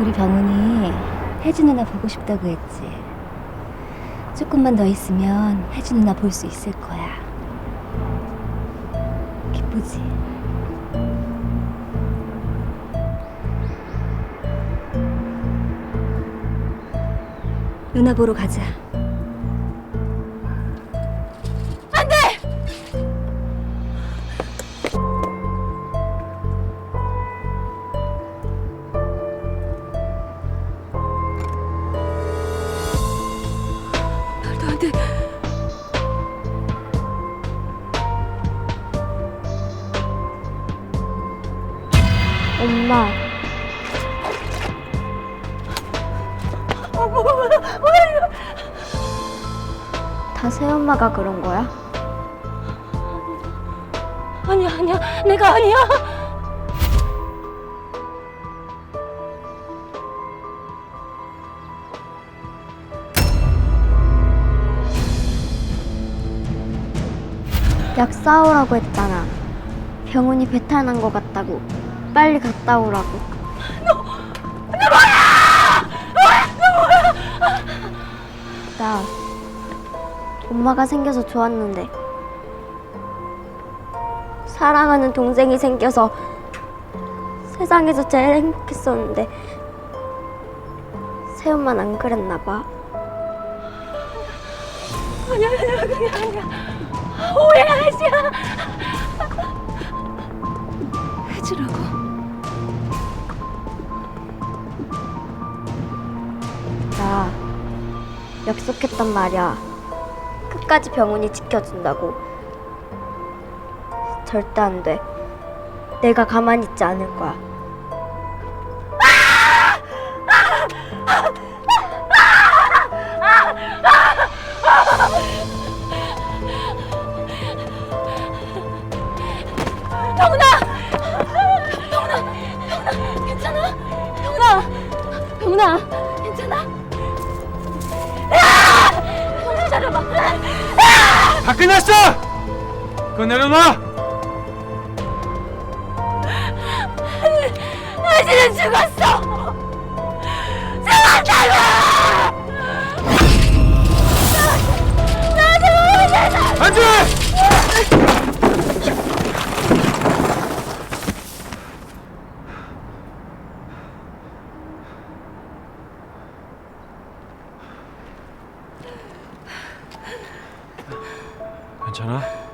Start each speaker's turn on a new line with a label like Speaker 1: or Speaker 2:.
Speaker 1: 우리 병훈이 혜진 누나 보고 싶다고 했지. 조금만 더 있으면 혜진 누나 볼 수 있을 거야. 기쁘지? 누나 보러 가자. 돼.
Speaker 2: 엄마. 다 새엄마가 그런 거야?
Speaker 1: 아니야, 아니야. 내가 아니야.
Speaker 2: 약 싸오라고 했잖아. 병원이 배탈 난거 같다고. 빨리 갔다 오라고. 나 엄마가 생겨서 좋았는데 사랑하는 동생이 생겨서 세상에서 제일 행복했었는데 새엄마는 안 그랬나 봐.
Speaker 1: 오해하지야. 해주라고.
Speaker 2: 나 약속했단 말이야. 끝까지 병원이 지켜준다고. 절대 안 돼. 내가 가만히 있지 않을 거야.
Speaker 1: 괜찮아? 병훈아, 병훈아, 괜찮아? 병훈아, 잘해봐.
Speaker 3: 다 끝났어! 그거 내려놔!
Speaker 1: 혜진은 죽었어.
Speaker 3: 안돼! 괜찮아?